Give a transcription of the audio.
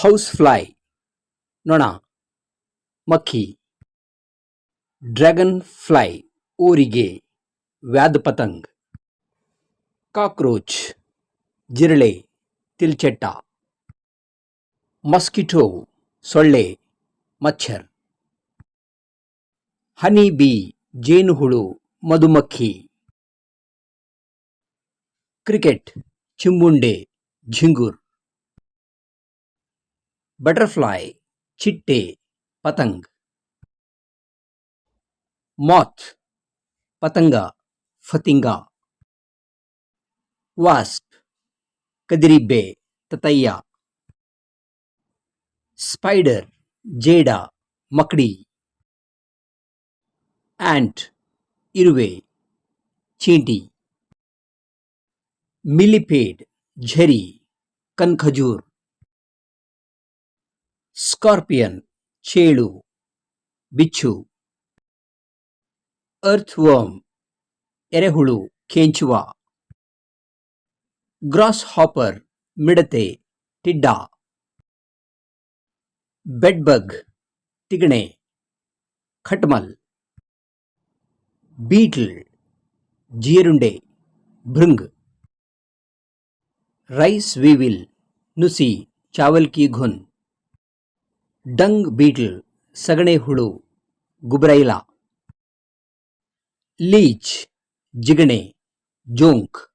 House fly ನೊಣ ಮಕ್ಕಿ. Dragon fly ಊರಿಗೆ. ವ್ಯಾದ್ ಪತಂಗ್ ಕಾಕ್ರೋಚ್. ಜಿರಳೆ, ತಿಲ್ಚೆಟ್ಟ. ಮಸ್ಕಿಟೋ, ಸೊಳ್ಳೆ, ಮಚ್ಚರ್. ಹನಿ ಬಿ ಜೇನುಹುಳು, ಮಧುಮಕ್ಕಿ. ಕ್ರಿಕೆಟ್, ಚಿಂಬುಂಡೆ, ಝಿಂಗೂರ್. बटरफ्लाई चिट्टे पतंग मौत पतंगा फतिंगा वास्प कदरीबे ततैया स्पाइडर जेडा मकड़ी एंट इरवे चींटी मिलीपेड झरी कनखजूर ಸ್ಕಾರ್ಪಿಯನ್ ಚೇಳು ಬಿಚ್ಚು ಅರ್ಥ್ವರ್ಮ್ ಎರೆಹುಳು ಕೇಂಚುವ ಗ್ರಾಸ್ ಹಾಪರ್ ಮಿಡತೆ ಟಿಡ್ಡ ಬೆಡ್ಬಗ್ ತಿಗಣೆ ಖಟ್ಮಲ್ ಬೀಟ್ಲ್ ಜೀರುಂಡೆ ಭೃಂಗ್ ರೈಸ್ ವಿವಿಲ್ ನುಸಿ ಚಾವಲ್ ಕಿ ಘುನ್ ಡಂಗ್ ಬೀಟಲ್ ಸಗಣೆ ಹುಳು ಗುಬ್ರೈಲಾ. ಲೀಚ್ ಜಿಗಣೆ ಜೋಂಕ್.